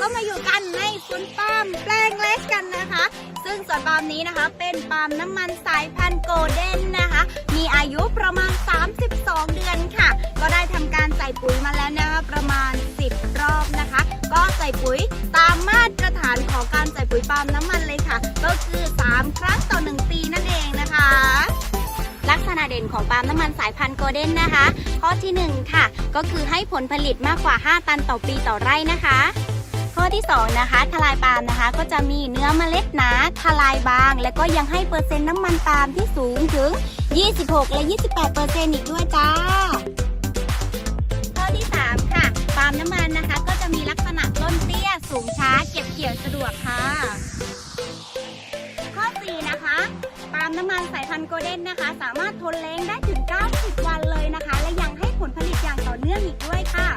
ก็มาอยู่กันในสวนปาล์มแปลงเล็กกันนะคะ ซึ่งสวนปาล์มนี้นะคะเป็นปาล์มน้ำมันสายพันธุ์โกลเด้นนะคะ มีอายุประมาณ 32 เดือนค่ะ ก็ได้ทำการใส่ปุ๋ยมาแล้วนะคะประมาณ 10 รอบนะคะ ก็ใส่ปุ๋ยตามมาตรฐานของการใส่ปุ๋ยปาล์มน้ำมันเลยค่ะ ก็คือ 3 ครั้งต่อ 1 ปีนั่นเองนะคะลักษณะเด่นของปาล์มน้ำมันสายพันธุ์โกลเด้นนะคะ ข้อที่ 1 ค่ะ ก็คือให้ผลผลิตมากกว่า 5 ตันต่อปีต่อไร่นะคะ ข้อที่ 2 นะคะทลายปาล์มนะคะ ก็จะมีเนื้อเมล็ดหนาทลายบาง และก็ยังให้เปอร์เซ็นต์น้ำมันปาล์มที่สูงถึง 26 และ 28เปอร์เซ็นต์อีกด้วยจ้า ข้อที่ 3 ค่ะปาล์มน้ำมันนะคะ ก็จะมีลักษณะต้นเตี้ย สูงช้า เก็บเกี่ยวสะดวกค่ะ ข้อ 4 นะคะปาล์มน้ำมันสายพันธุ์โกลเด้นนะคะ สามารถทนแรงได้ถึง 90 วันเลยนะคะ และยังให้ผลผลิตอย่างต่อเนื่องอีกด้วยค่ะ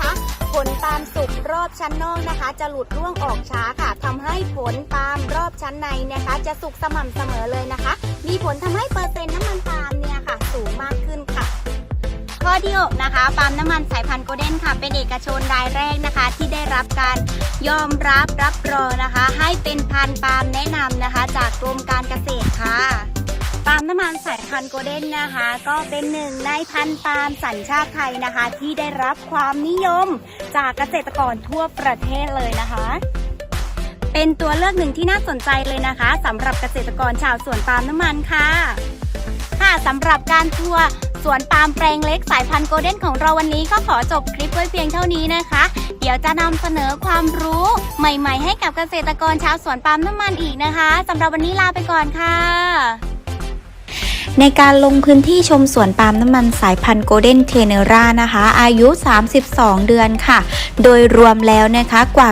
นะคะ ผลปาล์มสุกรอบชั้นนอกนะคะ จะหลุดร่วงออกช้าค่ะทำให้ผลปาล์มรอบชั้นในนะคะ จะสุกสม่ำเสมอเลยนะคะ มีผลทำให้เปอร์เซ็นต์น้ำมันปาล์มเนี่ยค่ะ สูงมากขึ้นค่ะ ข้อที่6นะคะปาล์มน้ำมันสายพันธุ์โกลเด้นค่ะ เป็นเอกชนรายแรกนะคะ ที่ได้รับการยอมรับรับรองนะคะ ให้เป็นพันธุ์ปาล์มแนะนำนะคะ จากกรมการเกษตรค่ะ น้ำมันสายพันธุ์โกลเด้นนะคะ ก็เป็นหนึ่งในพันธุ์ปาล์มสัญชาติไทยนะคะ ที่ได้รับความนิยมจากเกษตรกรทั่วประเทศเลยนะคะ เป็นตัวเลือกหนึ่งที่น่าสนใจเลยนะคะสำหรับเกษตรกรชาวสวนปาล์มน้ำมันค่ะ ค่ะสำหรับการทัวร์สวนปาล์มแปลงเล็กสายพันธุ์โกลเด้นของเราวันนี้ก็ขอจบคลิปไว้เพียงเท่านี้นะคะ เดี๋ยวจะนำเสนอความรู้ใหม่ ๆ ให้กับเกษตรกรชาวสวนปาล์มน้ำมันอีกนะคะสำหรับวันนี้ลาไปก่อนค่ะ ในการลงพื้นที่ชมสวนปาล์มน้ำมันสายพันธุ์โกลเด้นเทเนรานะคะ อายุ 32 เดือนค่ะ โดยรวมแล้วนะคะกว่า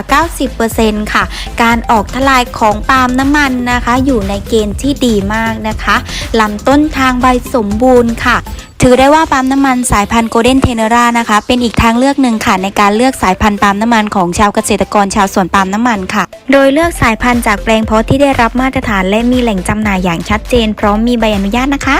90%ค่ะ การออกทลายของปาล์มน้ำมันนะคะ อยู่ในเกณฑ์ที่ดีมากนะคะลำต้นทางใบสมบูรณ์ค่ะ ถือได้ว่าปั๊มน้ำมันสายพันธุ์โกลเด้นเทเนรานะคะ เป็นอีกทางเลือกหนึ่งค่ะในการเลือกสายพันธุ์ปั๊มน้ำมันของชาวเกษตรกรชาวสวนปั๊มน้ำมันค่ะ โดยเลือกสายพันธุ์จากแปลงเพาะที่ได้รับมาตรฐานและมีแหล่งจำหน่ายอย่างชัดเจน พร้อมมีใบอนุญาตนะคะ